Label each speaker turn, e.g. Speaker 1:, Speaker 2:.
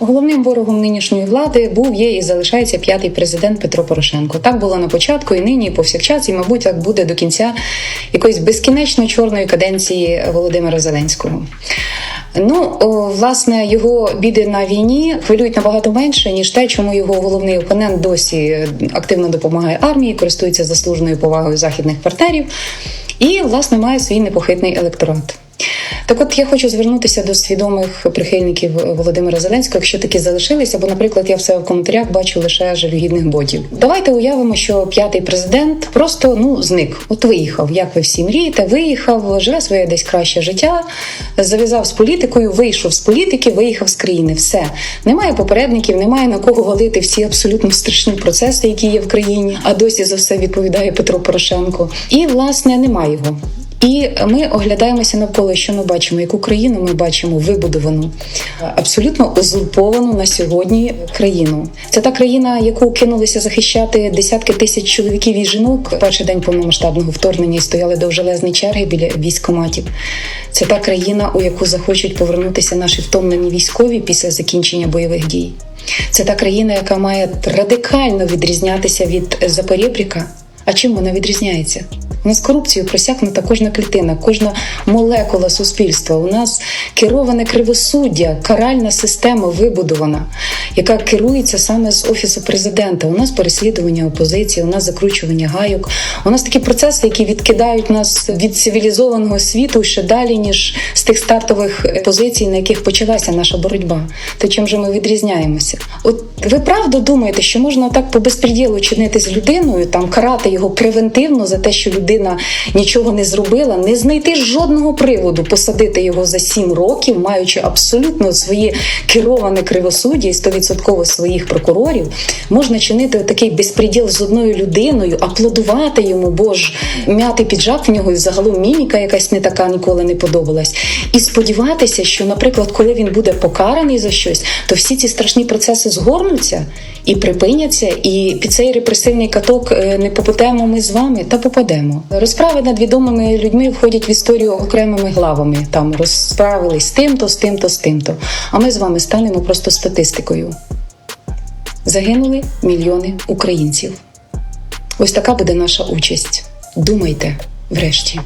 Speaker 1: Головним ворогом нинішньої влади був, є і залишається п'ятий президент Петро Порошенко. Так було на початку, і нині, і повсякчас, і, мабуть, так буде до кінця якоїсь безкінечно чорної каденції Володимира Зеленського. Ну, власне, його біди на війні хвилюють набагато менше, ніж те, чому його головний опонент досі активно допомагає армії, користується заслуженою повагою західних партнерів і, власне, має свій непохитний електорат. Так, от я хочу звернутися до свідомих прихильників Володимира Зеленського, якщо такі залишилися, бо, наприклад, я в себе в коментарях бачу лише жалюгідних ботів. Давайте уявимо, що п'ятий президент просто ну зник. От виїхав, як ви всі мрієте, виїхав, живе своє десь краще життя, зав'язав з політикою, вийшов з політики, виїхав з країни. Все немає попередників, немає на кого валити всі абсолютно страшні процеси, які є в країні. А досі за все відповідає Петро Порошенко. І власне немає його. І ми оглядаємося навколо, що ми бачимо, яку країну ми бачимо вибудовану, абсолютно узурповану на сьогодні країну. Це та країна, яку кинулися захищати десятки тисяч чоловіків і жінок перший день повномасштабного вторгнення і стояли довжелезні черги біля військоматів. Це та країна, у яку захочуть повернутися наші втомлені військові після закінчення бойових дій. Це та країна, яка має радикально відрізнятися від Запорєбріка. А чим вона відрізняється? У нас корупцією просякнута кожна клітина, кожна молекула суспільства. У нас кероване кривосуддя, каральна система вибудована, яка керується саме з офісу президента. У нас переслідування опозиції, у нас закручування гайок. У нас такі процеси, які відкидають нас від цивілізованого світу ще далі, ніж з тих стартових позицій, на яких почалася наша боротьба. То чим же ми відрізняємося? От ви правда думаєте, що можна так по безпреділу чинити з людиною, там карати його превентивно за те, що людина нічого не зробила, не знайти жодного приводу посадити його за сім років, маючи абсолютно своє кероване кривосуддя і 100% своїх прокурорів, можна чинити такий безпреділ з одною людиною, аплодувати йому, бо ж м'яти піджак в нього і загалом міміка якась не така ніколи не подобалась. І сподіватися, що, наприклад, коли він буде покараний за щось, то всі ці страшні процеси згорнуться і припиняться, і під цей репресивний каток е, не попадемо ми з вами, та попадемо. Розправи над відомими людьми входять в історію окремими главами. Там розправились з тим-то, з тим-то, з тим-то. А ми з вами станемо просто статистикою. Загинули мільйони українців. Ось така буде наша участь. Думайте врешті.